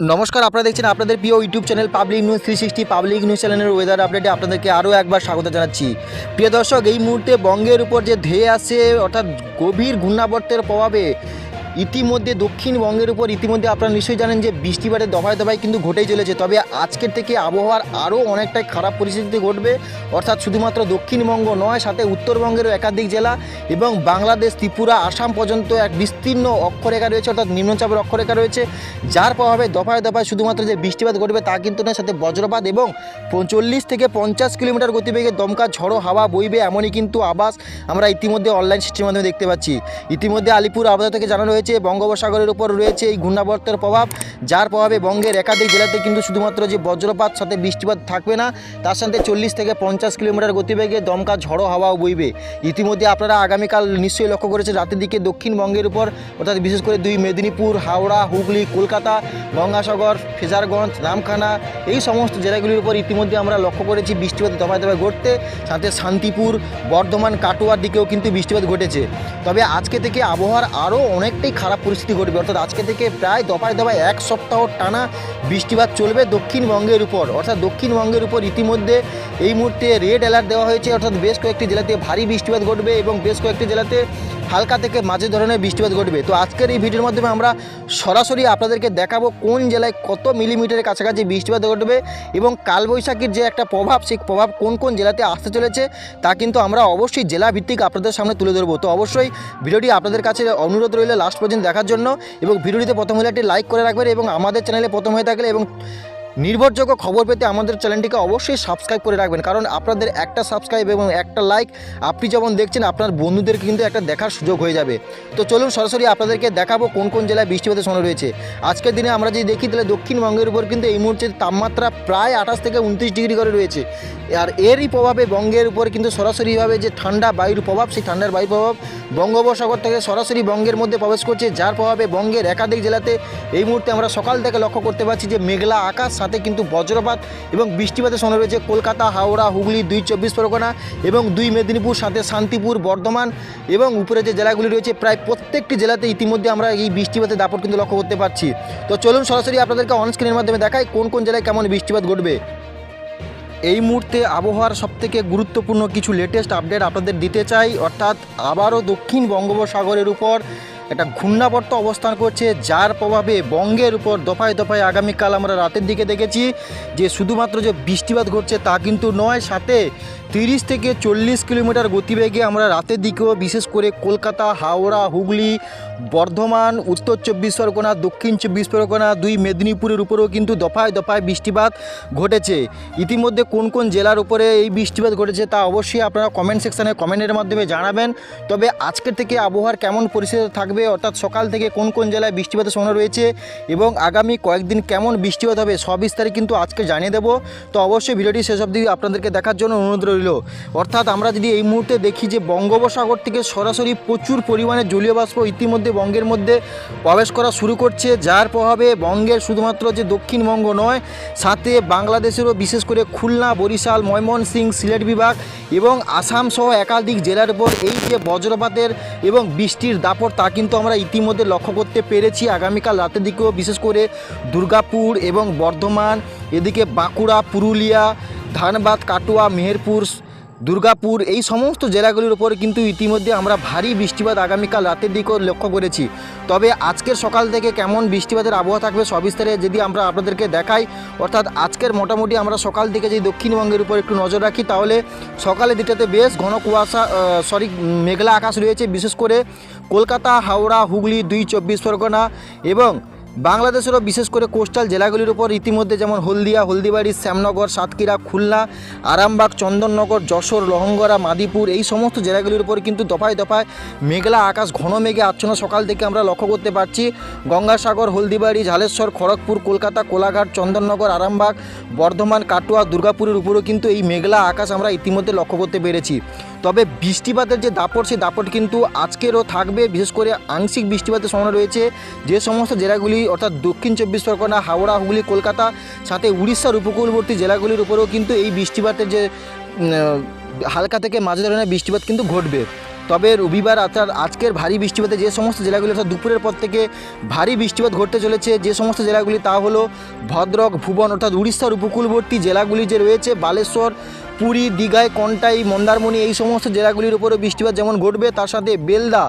নমস্কার, আপনারা দেখছেন আপনাদের প্রিয় YouTube channel public news three sixty public news চ্যানেলের ওয়েদার আপডেটে আপনাদেরকে আরও একবার স্বাগত জানাচ্ছি। প্রিয় দর্শক, এই মুহূর্তে বঙ্গের উপর যে ধেয়ে আসে অর্থাৎ গভীর ঘূর্ণাবর্তের প্রভাবে ইতিমধ্যে দক্ষিণবঙ্গের উপর ইতিমধ্যে আপনারা নিশ্চয়ই জানেন যে বৃষ্টিপাতের দফায় দফায় কিন্তু ঘটেই চলেছে। তবে আজকের থেকে আবহাওয়ার আরও অনেকটাই খারাপ পরিস্থিতি ঘটবে। অর্থাৎ শুধুমাত্র দক্ষিণবঙ্গ নয়, সাথে উত্তরবঙ্গেরও একাধিক জেলা এবং বাংলাদেশ, ত্রিপুরা, আসাম পর্যন্ত এক বিস্তীর্ণ অক্ষরেখা রয়েছে, অর্থাৎ নিম্নচাপের অক্ষরেখা রয়েছে। যার প্রভাবে দফায় দফায় শুধুমাত্র যে বৃষ্টিপাত ঘটবে তা কিন্তু নয়, সাথে বজ্রপাত এবং চল্লিশ থেকে পঞ্চাশ কিলোমিটার গতিবেগে দমকা, ঝড়ো হাওয়া বইবে, এমনই কিন্তু আবাস আমরা ইতিমধ্যে অনলাইন সিস্টেমের মাধ্যমে দেখতে পাচ্ছি। ইতিমধ্যে আলিপুর আবহাওয়া থেকে জানানো হয়েছে বঙ্গোপসাগরের উপর রয়েছে এই ঘূর্ণাবর্তের প্রভাব, যার প্রভাবে বঙ্গের একাধিক জেলাতে কিন্তু শুধুমাত্র যে বজ্রপাত, সাথে বৃষ্টিপাত থাকবে না, তার সাথে চল্লিশ থেকে পঞ্চাশ কিলোমিটার গতিবেগে দমকা ঝড়ো হাওয়াও বইবে। ইতিমধ্যে আপনারা আগামীকাল নিশ্চয়ই লক্ষ্য করেছেন, রাতের দিকে দক্ষিণবঙ্গের উপর, অর্থাৎ বিশেষ করে দুই মেদিনীপুর, হাওড়া, হুগলি, কলকাতা, গঙ্গাসাগর, ফেজারগঞ্জ, রামখানা, এই সমস্ত জেলাগুলির উপর ইতিমধ্যে আমরা লক্ষ্য করেছি বৃষ্টিপাত দফায় দফায় ঘটতে। সাথে শান্তিপুর, বর্ধমান, কাটোয়ার দিকেও কিন্তু বৃষ্টিপাত ঘটেছে। তবে আজকে থেকে আবহাওয়ার আরও অনেকটাই খারাপ পরিস্থিতি ঘটবে। অর্থাৎ আজকে থেকে প্রায় দফায় দফায় এক সপ্তাহ টানা বৃষ্টিপাত চলবে দক্ষিণবঙ্গের উপর। অর্থাৎ দক্ষিণবঙ্গের উপর ইতিমধ্যে এই মুহূর্তে রেড অ্যালার্ট দেওয়া হয়েছে। অর্থাৎ বেশ কয়েকটি জেলাতে ভারী বৃষ্টিপাত ঘটবে এবং বেশ কয়েকটি জেলাতে হালকা থেকে মাঝে ধরনের বৃষ্টিপাত ঘটবে। তো আজকের এই ভিডিওর মাধ্যমে আমরা সরাসরি আপনাদেরকে দেখাবো কোন জেলায় কত মিলিমিটারের কাছাকাছি বৃষ্টিপাত ঘটবে এবং কালবৈশাখীর যে একটা প্রভাব, সেই প্রভাব কোন কোন জেলাতে আসতে চলেছে তা কিন্তু আমরা অবশ্যই জেলা ভিত্তিক আপনাদের সামনে তুলে ধরবো। তো অবশ্যই ভিডিওটি আপনাদের কাছে অনুরোধ রইলে লাস্ট পর্যন্ত দেখার জন্য এবং ভিডিওটিতে প্রথম হলে একটি লাইক করে রাখবেন এবং আমাদের চ্যানেলে প্রথম হয়ে থাকলে এবং নির্ভরযোগ্য খবর পেতে আমাদের চ্যানেলটিকে অবশ্যই সাবস্ক্রাইব করে রাখবেন। কারণ আপনাদের একটা সাবস্ক্রাইব এবং একটা লাইক আপনি যেমন দেখছেন, আপনার বন্ধুদের কিন্তু একটা দেখার সুযোগ হয়ে যাবে। তো চলুন সরাসরি আপনাদেরকে দেখাবো কোন কোন জেলায় বৃষ্টিপাতের সময় রয়েছে। আজকের দিনে আমরা যদি দেখি, তাহলে দক্ষিণবঙ্গের উপর কিন্তু এই মুহূর্তে তাপমাত্রা প্রায় আঠাশ থেকে উনত্রিশ ডিগ্রি করে রয়েছে। আর এরই প্রভাবে বঙ্গের উপর কিন্তু সরাসরিভাবে যে ঠান্ডা বায়ুর প্রভাব, সেই ঠান্ডার বায়ুর প্রভাব বঙ্গোপসাগর থেকে সরাসরি বঙ্গের মধ্যে প্রবেশ করছে, যার প্রভাবে বঙ্গের একাধিক জেলাতে এই মুহূর্তে আমরা সকাল থেকে লক্ষ্য করতে পারছি যে মেঘলা আকাশ সাথে কিন্তু বজ্রপাত এবং বৃষ্টিপাতের সময় রয়েছে। কলকাতা, হাওড়া, হুগলি, দুই চব্বিশ পরগনা এবং দুই মেদিনীপুর, সাথে শান্তিপুর, বর্ধমান এবং উপরে যে জেলাগুলি রয়েছে, প্রায় প্রত্যেকটি জেলাতে ইতিমধ্যে আমরা এই বৃষ্টিপাতের দাপট কিন্তু লক্ষ্য করতে পারছি। তো চলুন সরাসরি আপনাদেরকে অনস্ক্রিনের মাধ্যমে দেখাই কোন কোন জেলায় কেমন বৃষ্টিপাত ঘটবে। এই মুহূর্তে আবহাওয়ার সবথেকে গুরুত্বপূর্ণ কিছু লেটেস্ট আপডেট আপনাদের দিতে চাই। অর্থাৎ আবারও দক্ষিণ বঙ্গোপসাগরের উপর একটা ঘূর্ণাবর্ত অবস্থান করছে, যার প্রভাবে বঙ্গের উপর দফায় দফায় আগামীকাল আমরা রাতের দিকে দেখেছি যে শুধুমাত্র যে বৃষ্টিপাত ঘটছে তা কিন্তু নয়, সাথে তিরিশ থেকে চল্লিশ কিলোমিটার গতিবেগে আমরা রাতের দিকেও বিশেষ করে কলকাতা, হাওড়া, হুগলি বর্ধমান, উত্তর চব্বিশ পরগনা, দক্ষিণ চব্বিশ পরগনা, দুই মেদিনীপুরের উপরেও কিন্তু দফায় দফায় বৃষ্টিপাত ঘটেছে। ইতিমধ্যে কোন কোন জেলার উপরে এই বৃষ্টিপাত ঘটেছে তা অবশ্যই আপনারা কমেন্ট সেকশানে কমেন্টের মাধ্যমে জানাবেন। তবে আজকের থেকে আবহাওয়ার কেমন পরিস্থিতি থাকবে, অর্থাৎ সকাল থেকে কোন কোন জেলায় বৃষ্টিপাতের সম্ভাবনা রয়েছে এবং আগামী কয়েকদিন কেমন বৃষ্টিপাত হবে সব বিস্তারিত কিন্তু আজকে জানিয়ে দেবো। তো অবশ্যই ভিডিওটি শেষ অবধি আপনাদেরকে দেখার জন্য অনুরোধ রইল। অর্থাৎ আমরা যদি এই মুহূর্তে দেখি যে বঙ্গোপসাগর থেকে সরাসরি প্রচুর পরিমাণে জলীয় বাষ্প ইতিমধ্যে বঙ্গের মধ্যে প্রবেশ করা শুরু করছে, যার প্রভাবে বঙ্গের শুধুমাত্র যে দক্ষিণবঙ্গ নয়, সাথে বাংলাদেশেরও বিশেষ করে খুলনা, বরিশাল, ময়মনসিংহ, সিলেট বিভাগ এবং আসাম সহ একাধিক জেলার উপর এই যে বজ্রপাতের এবং বৃষ্টির দাপট, তা কিন্তু আমরা ইতিমধ্যে লক্ষ্য করতে পেরেছি। আগামীকাল রাতের দিকেও বিশেষ করে দুর্গাপুর এবং বর্ধমান, এদিকে বাঁকুড়া, পুরুলিয়া, ধানবাদ, কাটোয়া, মেহেরপুর দুর্গাপুর, এই সমস্ত জেলাগুলির উপরে কিন্তু ইতিমধ্যে আমরা ভারী বৃষ্টিপাত আগামীকাল রাতের দিকেও লক্ষ্য করেছি। তবে আজকের সকাল থেকে কেমন বৃষ্টিপাতের আবহাওয়া থাকবে সবিস্তারে যদি আমরা আপনাদেরকে দেখাই, অর্থাৎ আজকের মোটামুটি আমরা সকাল থেকে যদি দক্ষিণবঙ্গের উপর একটু নজর রাখি, তাহলে সকালের দিকটাতে বেশ ঘন কুয়াশা সরি, মেঘলা আকাশ রয়েছে, বিশেষ করে কলকাতা, হাওড়া, হুগলি, দুই চব্বিশ পরগনা এবং বাংলাদেশেরও বিশেষ করে কোস্টাল জেলাগুলির উপর ইতিমধ্যে যেমন হলদিয়া, হলদিবাড়ি, শ্যামনগর, সাতক্ষীরা, খুলনা, আরামবাগ, চন্দননগর, যশোর লহঙ্গরা মাদিপুর এই সমস্ত জেলাগুলির উপর কিন্তু দফায় দফায় মেঘলা আকাশ, ঘন মেঘে আচ্ছন্ন সকাল থেকে আমরা লক্ষ্য করতে পারছি। গঙ্গাসাগর, হলদিবাড়ি, ঝালেশ্বর, খড়গপুর, কলকাতা, কোলাঘাট, চন্দননগর, আরামবাগ, বর্ধমান, কাটোয়া, দুর্গাপুরের উপরেও কিন্তু এই মেঘলা আকাশ আমরা ইতিমধ্যে লক্ষ্য করতে পেরেছি। তবে বৃষ্টিপাতের যে দাপট, সেই দাপট কিন্তু আজকেরও থাকবে। বিশেষ করে আংশিক বৃষ্টিপাতের সম্ভাবনা রয়েছে। যে সমস্ত জেলাগুলি, অর্থাৎ দক্ষিণ চব্বিশ পরগনা, হাওড়া, হুগলি, কলকাতা, সাথে উড়িষ্যার উপকূলবর্তী জেলাগুলির উপরেও কিন্তু এই বৃষ্টিপাতের যে হালকা থেকে মাঝে ধরনের বৃষ্টিপাত কিন্তু ঘটবে। তবে রবিবার অর্থাৎ আজকের ভারী বৃষ্টিপাতে যে সমস্ত জেলাগুলি, অর্থাৎ দুপুরের পর থেকে ভারী বৃষ্টিপাত ঘটতে চলেছে, যে সমস্ত জেলাগুলি তা হলো ভদ্রক, ভুবন, অর্থাৎ উড়িষ্যার উপকূলবর্তী জেলাগুলি যে রয়েছে, বালেশ্বর, পুরী, দীঘায়, কন্টাই, মন্দারমণি, এই সমস্ত জেলাগুলির উপরে বৃষ্টিপাত যেমন ঘটবে, তার সাথে বেলদা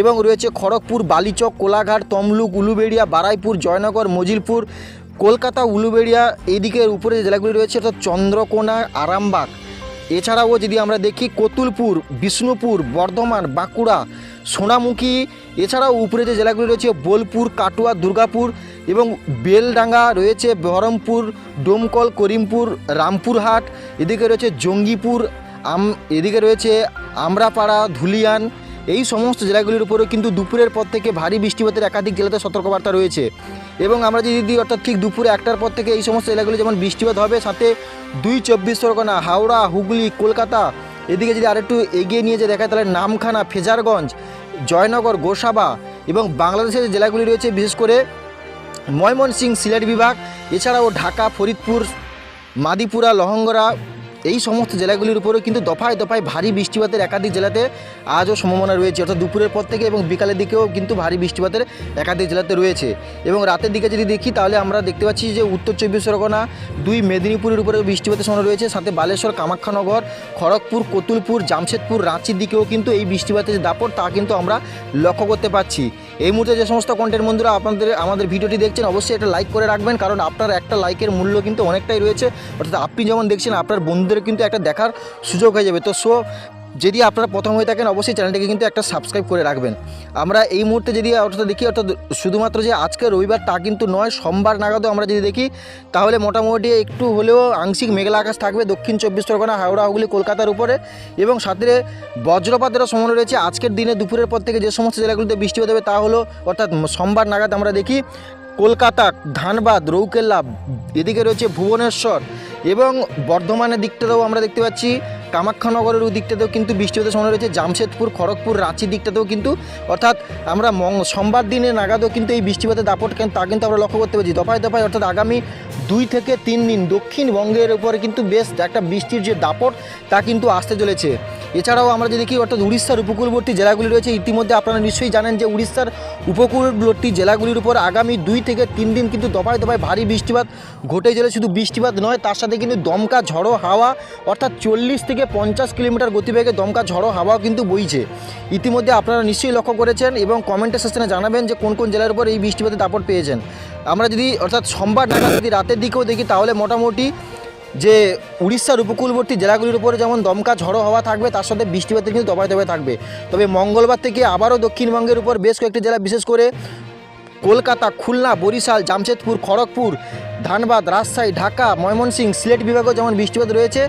এবং রয়েছে খড়গপুর, বালিচক, কোলাঘাট, তমলুক, উলুবেড়িয়া, বারাইপুর, জয়নগর, মজিলপুর, কলকাতা, উলুবেড়িয়া এই দিকের উপরে জেলাগুলি রয়েছে, অর্থাৎ চন্দ্রকোনা, আরামবাগ। এছাড়াও যদি আমরা দেখি কতুলপুর, বিষ্ণুপুর, বর্ধমান, বাঁকুড়া, সোনামুখী, এছাড়াও উপরে যে জেলাগুলি রয়েছে, বোলপুর, কাটুয়া, দুর্গাপুর এবং বেলডাঙ্গা রয়েছে, বহরমপুর, ডোমকল, করিমপুর, রামপুরহাট, এদিকে রয়েছে জঙ্গিপুর, আম, এদিকে রয়েছে আমরাপাড়া, ধুলিয়ান এই সমস্ত জেলাগুলির উপরেও কিন্তু দুপুরের পর থেকে ভারী বৃষ্টিপাতের একাধিক জেলাতে সতর্কবার্তা রয়েছে। এবং আমরা যদি অর্থাৎ ঠিক দুপুরে একটার পর থেকে এই সমস্ত জেলাগুলি যেমন বৃষ্টিপাত হবে, সাথে দুই চব্বিশ পরগনা, হাওড়া, হুগলি, কলকাতা, এদিকে যদি আরেকটু এগিয়ে নিয়ে যে দেখায়, তাহলে নামখানা, ফেজারগঞ্জ, জয়নগর, গোসাবা এবং বাংলাদেশের জেলাগুলি রয়েছে, বিশেষ করে ময়মনসিংহ সিলেট বিভাগ, এছাড়াও ঢাকা, ফরিদপুর, মাদিপুরা লহঙ্গরা এই সমস্ত জেলাগুলির উপরেও কিন্তু দফায় দফায় ভারী বৃষ্টিপাতের একাধিক জেলাতে আজও সম্ভাবনা রয়েছে। অর্থাৎ দুপুরের পর থেকে এবং বিকালের দিকেও কিন্তু ভারী বৃষ্টিপাতের একাধিক জেলাতে রয়েছে। এবং রাতের দিকে যদি দেখি, তাহলে আমরা দেখতে পাচ্ছি যে উত্তর চব্বিশ পরগনা, দুই মেদিনীপুরের উপরে বৃষ্টিপাতের সম্ভাবনা রয়েছে। সাথে বালেশ্বর কামাখ্যানগর খড়গপুর, কতুলপুর, জামশেদপুর রাঁচির দিকেও কিন্তু এই বৃষ্টিপাতের যে দাপট, তা কিন্তু আমরা লক্ষ্য করতে পারছি। এই মুহূর্তে যে সমস্ত কন্টেন্ট বন্ধুরা আপনাদের, আমাদের ভিডিওটি দেখছেন, অবশ্যই এটা লাইক করে রাখবেন। কারণ আপনার একটা লাইকের মূল্য কিন্তু অনেকটাই রয়েছে। অর্থাৎ আপনি যেমন দেখছেন, আপনার বন্ধুদের কিন্তু একটা দেখার সুযোগ হয়ে যাবে। তো সো, যদি আপনারা প্রথম হয়ে থাকেন, অবশ্যই চ্যানেলটিকে কিন্তু একটা সাবস্ক্রাইব করে রাখবেন। আমরা এই মুহূর্তে যদি অর্থাৎ দেখি, অর্থাৎ শুধুমাত্র যে আজকে রবিবার তা কিন্তু নয়, সোমবার নাগাদও আমরা যদি দেখি, তাহলে মোটামুটি একটু হলেও আংশিক মেঘলা আকাশ থাকবে দক্ষিণ চব্বিশ পরগনা, হাওড়া, হুগলি, কলকাতার উপরে। এবং সাথে বজ্রপাতেরও সম্ভাবনা রয়েছে। আজকের দিনে দুপুরের পর থেকে যে সমস্ত জেলাগুলিতে বৃষ্টি হতে হবে তা হলো, অর্থাৎ সোমবার নাগাদ আমরা দেখি কলকাতা, ধানবাদ, রৌকেল্লা, এদিকে রয়েছে ভুবনেশ্বর এবং বর্ধমানের দিকটাতেও আমরা দেখতে পাচ্ছি কামাখ্যানগরের ওই দিকটাতেও কিন্তু বৃষ্টি হতে সম্ভাবনা রয়েছে, জামশেদপুর, খড়গপুর, রাঁচি দিকটাতেও কিন্তু, অর্থাৎ আমরা মং, সোমবার দিনে নাগাদও কিন্তু এই বৃষ্টিপাতের দাপট তা কিন্তু আমরা লক্ষ্য করতে পারছি। দফায় দফায় অর্থাৎ আগামী দুই থেকে তিন দিন দক্ষিণবঙ্গের উপরে কিন্তু বেশ একটা বৃষ্টির যে দাপট, তা কিন্তু আসতে চলেছে। এছাড়াও আমরা যদি দেখি অর্থাৎ উড়িষ্যার উপকূলবর্তী জেলাগুলি রয়েছে, ইতিমধ্যে আপনারা নিশ্চয়ই জানেন যে উড়িষ্যার উপকূলবর্তী জেলাগুলির উপর আগামী দুই থেকে তিন দিন কিন্তু দফায় দফায় ভারী বৃষ্টিপাত ঘটে চলে শুধু বৃষ্টিপাত নয়, তার সাথে কিন্তু দমকা ঝড়ো হাওয়া, অর্থাৎ চল্লিশ থেকে পঞ্চাশ কিলোমিটার গতিবেগে দমকা ঝড়ো হাওয়াও কিন্তু বইছে। ইতিমধ্যে আপনারা নিশ্চয়ই লক্ষ্য করেছেন এবং কমেন্টের সেকশনে জানাবেন যে কোন কোন জেলার উপর এই বৃষ্টিপাতের দাপট পেয়েছেন। আমরা যদি অর্থাৎ সোমবার নাগাদ যদি রাতের দিকেও দেখি, তাহলে মোটামুটি যে উড়িষ্যার উপকূলবর্তী জেলাগুলির উপরে যেমন দমকা ঝড়ো হওয়া থাকবে, তার সাথে বৃষ্টিপাতের কিন্তু দবায় দবায় থাকবে। তবে মঙ্গলবার থেকে আবারও দক্ষিণবঙ্গের উপর বেশ কয়েকটি জেলা, বিশেষ করে কলকাতা, খুলনা, বরিশাল, জামশেদপুর, খড়গপুর ধানবাদ, রাজশাহী, ঢাকা, ময়মনসিংহ, সিলেট বিভাগেও যেমন বৃষ্টিপাত রয়েছে,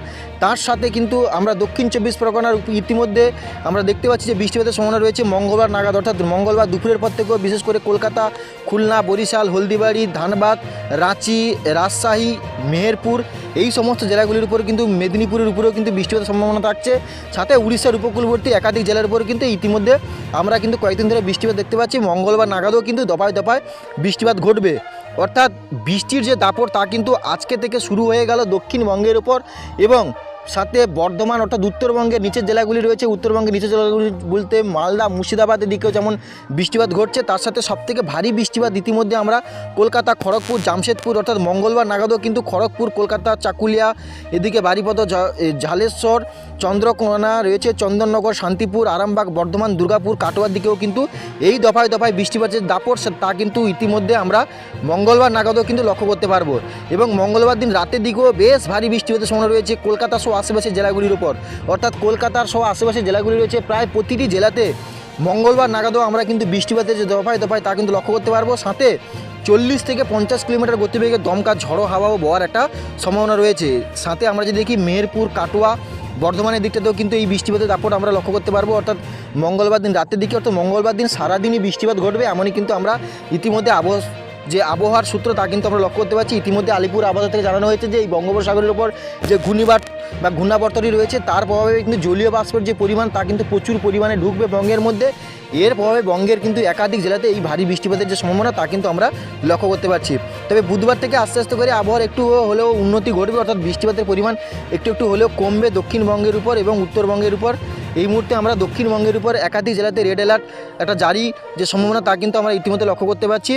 তার সাথে কিন্তু আমরা দক্ষিণ চব্বিশ পরগনার ইতিমধ্যে আমরা দেখতে পাচ্ছি যে বৃষ্টিপাতের সম্ভাবনা রয়েছে মঙ্গলবার নাগাদ, অর্থাৎ মঙ্গলবার দুপুরের পর থেকেও, বিশেষ করে কলকাতা, খুলনা, বরিশাল, হলদিবাড়ি, ধানবাদ, রাঁচি, রাজশাহী, মেহেরপুর, এই সমস্ত জেলাগুলির উপর কিন্তু মেদিনীপুরের উপরেও কিন্তু বৃষ্টিপাতের সম্ভাবনা থাকছে। সাথে উড়িষ্যার উপকূলবর্তী একাধিক জেলার উপর কিন্তু ইতিমধ্যে আমরা কিন্তু কয়েকদিন ধরে বৃষ্টিপাত দেখতে পাচ্ছি। মঙ্গলবার নাগাদও কিন্তু দফায় দফায় বৃষ্টিপাত ঘটবে। অর্থাৎ বৃষ্টির যে দাপট তা কিন্তু আজকে থেকে শুরু হয়ে গেল দক্ষিণবঙ্গের উপর এবং সাথে বর্ধমান অর্থাৎ উত্তরবঙ্গের নিচের জেলাগুলি রয়েছে। উত্তরবঙ্গের নিচের জেলাগুলি বলতে মালদা, মুর্শিদাবাদের দিকেও যেমন বৃষ্টিপাত ঘটছে, তার সাথে সবথেকে ভারী বৃষ্টিপাত ইতিমধ্যে আমরা কলকাতা, খড়গপুর, জামশেদপুর অর্থাৎ মঙ্গলবার নাগাদও কিন্তু খড়গপুর, কলকাতা, চাকুলিয়া, এদিকে বারিপদ ঝালেশ্বর, চন্দ্রকোনা রয়েছে, চন্দননগর, শান্তিপুর, আরামবাগ, বর্ধমান, দুর্গাপুর, কাটোয়ার দিকেও কিন্তু এই দফায় দফায় বৃষ্টিপাতের দাপট তা কিন্তু ইতিমধ্যে আমরা মঙ্গলবার নাগাদও কিন্তু লক্ষ্য করতে পারব। এবং মঙ্গলবার দিন রাতের দিকেও বেশ ভারী বৃষ্টিপাতের সম্ভাবনা রয়েছে। কলকাতা সহ আশেপাশের জেলাগুলির উপর। অর্থাৎ কলকাতার সহ আশেপাশের জেলাগুলি রয়েছে প্রায় প্রতিটি জেলাতে মঙ্গলবার নাগাদও আমরা কিন্তু বৃষ্টিপাতের যে দফায় দফায় তা কিন্তু লক্ষ্য করতে পারব। সাথে চল্লিশ থেকে পঞ্চাশ কিলোমিটার গতিবেগে দমকা ঝড়ো হাওয়াও বওয়ার একটা সম্ভাবনা রয়েছে। সাথে আমরা যদি দেখি মেহেরপুর, কাটোয়া, বর্ধমানের দিকটাতেও কিন্তু এই বৃষ্টিপাতের দাপট আমরা লক্ষ্য করতে পারব। অর্থাৎ মঙ্গলবার দিন রাতের দিকে অর্থাৎ মঙ্গলবার দিন সারাদিনই বৃষ্টিপাত ঘটবে, এমনই কিন্তু আমরা ইতিমধ্যে আবহাওয়া যে আবহাওয়ার সূত্র তা কিন্তু আমরা লক্ষ্য করতে পারছি। ইতিমধ্যে আলিপুর আবহাওয়া থেকে জানানো হয়েছে যে এই বঙ্গোপসাগরের উপর যে ঘূর্ণিবাট বা ঘূর্ণাবর্তনী রয়েছে, তার প্রভাবে কিন্তু জলীয় বাষ্পের যে পরিমাণ, তা কিন্তু প্রচুর পরিমাণে ঢুকবে বঙ্গের মধ্যে। এর প্রভাবে বঙ্গের কিন্তু একাধিক জেলাতে এই ভারী বৃষ্টিপাতের যে সম্ভাবনা, তা কিন্তু আমরা লক্ষ্য করতে পারছি। তবে বুধবার থেকে আস্তে আস্তে করে আবহাওয়ার একটু হলেও উন্নতি ঘটবে, অর্থাৎ বৃষ্টিপাতের পরিমাণ একটু একটু হলেও কমবে দক্ষিণবঙ্গের উপর এবং উত্তরবঙ্গের উপর। এই মুহূর্তে আমরা দক্ষিণবঙ্গের উপর একাধিক জেলাতে রেড অ্যালার্ট একটা জারি যে সম্ভাবনা, তা কিন্তু আমরা ইতিমধ্যে লক্ষ্য করতে পারছি।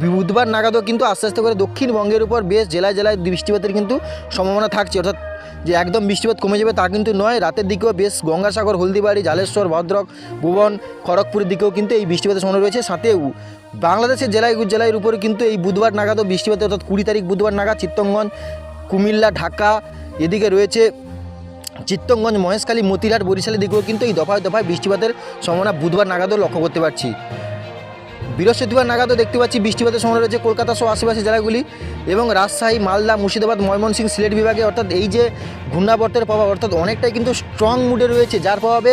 বুধবার নাগাদও কিন্তু আস্তে আস্তে করে দক্ষিণবঙ্গের উপর বেশ জেলায় জেলায় বৃষ্টিপাতের কিন্তু সম্ভাবনা থাকছে, অর্থাৎ যে একদম বৃষ্টিপাত কমে যাবে তা কিন্তু নয়। রাতের দিকেও বেশ গঙ্গাসাগর, হলদিবাড়ি, জালেশ্বর, ভদ্রক, ভুবন, খড়গপুরের দিকেও কিন্তু এই বৃষ্টিপাতের সম্ভাবনা রয়েছে। সাথেও বাংলাদেশের জেলায় জেলার উপরে কিন্তু এই বুধবার নাগাদও বৃষ্টিপাত, অর্থাৎ কুড়ি তারিখ বুধবার নাগাদ চিত্তরগঞ্জ কুমিল্লা, ঢাকা এদিকে রয়েছে। চিত্তরগঞ্জ মহেশখালী, মতিরহাট, বরিশালের দিকেও কিন্তু এই দফায় দফায় বৃষ্টিপাতের সম্ভাবনা বুধবার নাগাদও লক্ষ্য করতে পারছি। বৃহস্পতিবার নাগাদও দেখতে পাচ্ছি, বৃষ্টিপাতের সময় রয়েছে কলকাতা সহ আশেপাশের জেলাগুলি এবং রাজশাহী, মালদা, মুর্শিদাবাদ, ময়মনসিংহ, সিলেট বিভাগে, অর্থাৎ এই যে ঘূর্ণাবর্তের প্রভাব, অর্থাৎ অনেকটাই কিন্তু স্ট্রং মুডে রয়েছে, যার প্রভাবে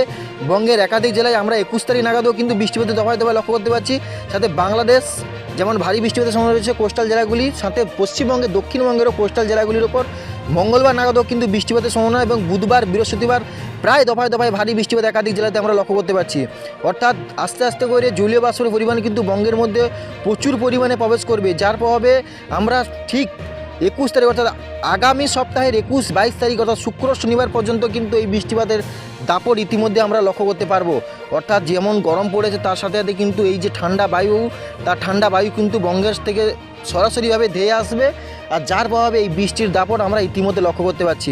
বঙ্গের একাধিক জেলায় আমরা একুশ তারিখ নাগাদও কিন্তু বৃষ্টিপাতের দফায় দফায় লক্ষ্য করতে পারছি। সাথে বাংলাদেশ, যেমন ভারী বৃষ্টিপাতের সম্ভাবনা রয়েছে কোস্টাল জেলাগুলি সাথে পশ্চিমবঙ্গে দক্ষিণবঙ্গেরও কোস্টাল জেলাগুলির ওপর মঙ্গলবার নাগাদও কিন্তু বৃষ্টিপাতের সম্ভাবনা এবং বুধবার, বৃহস্পতিবার প্রায় দফায় দফায় ভারী বৃষ্টিপাত একাধিক জেলাতে আমরা লক্ষ্য করতে পারছি। অর্থাৎ আস্তে আস্তে করে জলীয় বাষ্পের পরিমাণ কিন্তু বঙ্গের মধ্যে প্রচুর পরিমাণে প্রবেশ করবে, যার প্রভাবে আমরা ঠিক একুশ তারিখ অর্থাৎ আগামী সপ্তাহের একুশ, বাইশ তারিখ অর্থাৎ শুক্র, শনিবার পর্যন্ত কিন্তু এই বৃষ্টিপাতের দাপট ইতিমধ্যে আমরা লক্ষ্য করতে পারব। অর্থাৎ যেমন গরম পড়েছে, তার সাথে সাথে কিন্তু এই যে ঠান্ডা বায়ু, তার ঠান্ডা বায়ু কিন্তু বঙ্গের থেকে সরাসরিভাবে ধেয়ে আসবে। আর যার প্রভাবে এই বৃষ্টির দাপট আমরা ইতিমধ্যে লক্ষ্য করতে পারছি।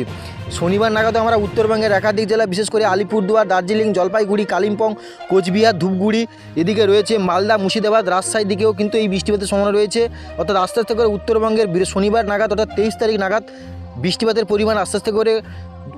শনিবার নাগাদ আমরা উত্তরবঙ্গের একাধিক জেলা, বিশেষ করে আলিপুরদুয়ার, দার্জিলিং, জলপাইগুড়ি, কালিম্পং, কোচবিহার, ধূপগুড়ি এদিকে রয়েছে মালদা, মুর্শিদাবাদ রাজশাহীর দিকেও কিন্তু এই বৃষ্টিপাতের সম্ভাবনা রয়েছে। অর্থাৎ আস্তে আস্তে করে উত্তরবঙ্গের শনিবার নাগাদ অর্থাৎ তেইশ তারিখ নাগাদ বৃষ্টিপাতের পরিমাণ আস্তে আস্তে করে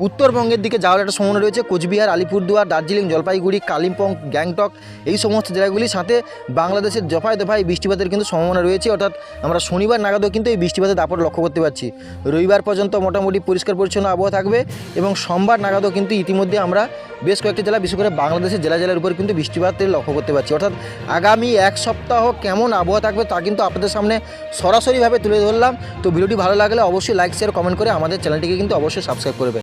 উত্তরবঙ্গের দিকে যাওয়ার একটা সম্ভাবনা রয়েছে। কোচবিহার, আলিপুরদুয়ার, দার্জিলিং, জলপাইগুড়ি, কালিম্পং, গ্যাংটক, এই সমস্ত জায়গাগুলির সাথে বাংলাদেশের দফায় দফায় বৃষ্টিপাতের কিন্তু সম্ভাবনা রয়েছে। অর্থাৎ আমরা শনিবার নাগাদও কিন্তু এই বৃষ্টিপাতের দাপট লক্ষ্য করতে পারছি। রবিবার পর্যন্ত মোটামুটি পরিষ্কার পরিচ্ছন্ন আবহাওয়া থাকবে এবং সোমবার নাগাদও কিন্তু ইতিমধ্যে আমরা বেশ কয়েকটি জেলা, বিশেষ করে বাংলাদেশের জেলা, জেলার উপর কিন্তু বৃষ্টিপাতের লক্ষ্য করতে পারছি। অর্থাৎ আগামী এক সপ্তাহ কেমন আবহাওয়া থাকবে তা কিন্তু আপনাদের সামনে সরাসরিভাবে তুলে ধরলাম। তো ভিডিওটি ভালো লাগলে অবশ্যই লাইক শেয়ার কমেন্ট করে আমাদের চ্যানেলটিকে কিন্তু অবশ্যই সাবস্ক্রাইব করবে